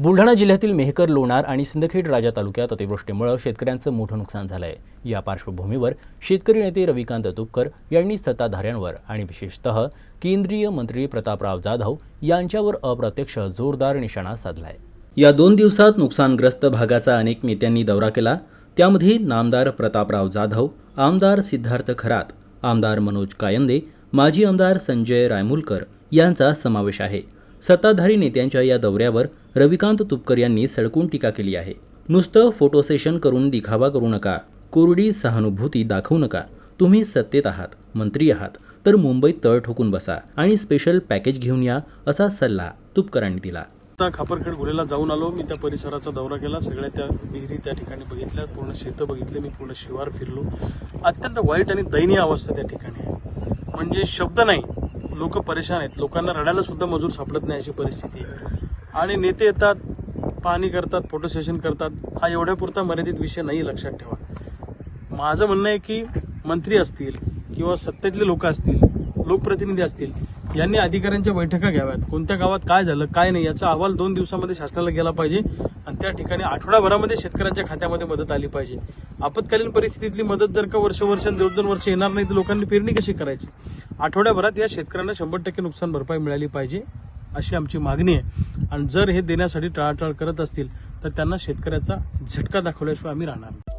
बुलढाणा जिल्ह्यातील मेहकर लोणार आणि सिंदखेड राजा तालुक्यात अतिवृष्टीमुळे शेतकऱ्यांचं मोठं नुकसान झालं आहे या पार्श्वभूमीवर शेतकरी नेते रविकांत तुपकर यांनी सत्ताधाऱ्यांवर आणि विशेषतः केंद्रीय मंत्री प्रतापराव जाधव यांच्यावर अप्रत्यक्ष जोरदार निशाणा साधलाय. या दोन दिवसात नुकसानग्रस्त भागाचा अनेक नेत्यांनी दौरा केला. त्यामध्ये नामदार प्रतापराव जाधव आमदार सिद्धार्थ खरात आमदार मनोज कायंदे माजी आमदार संजय रायमुलकर यांचा समावेश आहे. सत्ताधारी नेत्यांच्या या दौऱ्यावर रविकांत तुपकर यांनी सडकून टीका केली आहे. नुसतं फोटो सेशन करून दिखावा करू नका. कोरडी सहानुभूती दाखवू नका. तुम्ही सत्तेत आहात मंत्री आहात तर मुंबईत तळ ठोकून बसा आणि स्पेशल पॅकेज घेऊन या असा सल्ला तुपकरांनी दिला. आता खापरखेड गुरेला जाऊन आलो. मी त्या परिसराचा दौरा केला. सगळ्या त्या विहिरी त्या ठिकाणी बघितल्या. पूर्ण शेतं बघितले. मी पूर्ण शिवार फिरलो. अत्यंत वाईट आणि दयनीय अवस्था त्या ठिकाणी आहे. म्हणजे शब्द नाही. लोक परेशान आहेत. लोकांना रडायला सुद्धा मजूर सापडत नाही अशी परिस्थिती आहे. आणि नेते येतात पाहणी करतात फोटो सेशन करतात. हा एवढ्यापुरता मर्यादित विषय नाही लक्षात ठेवा. माझं म्हणणं आहे की मंत्री असतील किंवा सत्तेतले लोक असतील लोकप्रतिनिधी असतील यांनी अधिकाऱ्यांच्या बैठका घ्याव्यात. कोणत्या गावात काय झालं काय नाही याचा अहवाल दोन दिवसामध्ये शासनाला गेला पाहिजे आणि त्या ठिकाणी आठवड्याभरामध्ये शेतकऱ्यांच्या खात्यामध्ये मदत आली पाहिजे. आपत्कालीन परिस्थितीतली मदत जर का वर्ष वर्ष दोन दोन वर्ष येणार नाही तर लोकांनी पेरणी कशी करायची? आठवड्याभरात या शेतकऱ्यांना शंभर टक्के नुकसान भरपाई मिळाली पाहिजे अशी आमची मागणी आहे. आणि जर हे देण्यासाठी टाळाटाळ करत असतील तर त्यांना शेतकऱ्याचा झटका दाखवल्याशिवाय आम्ही राहणार नाही.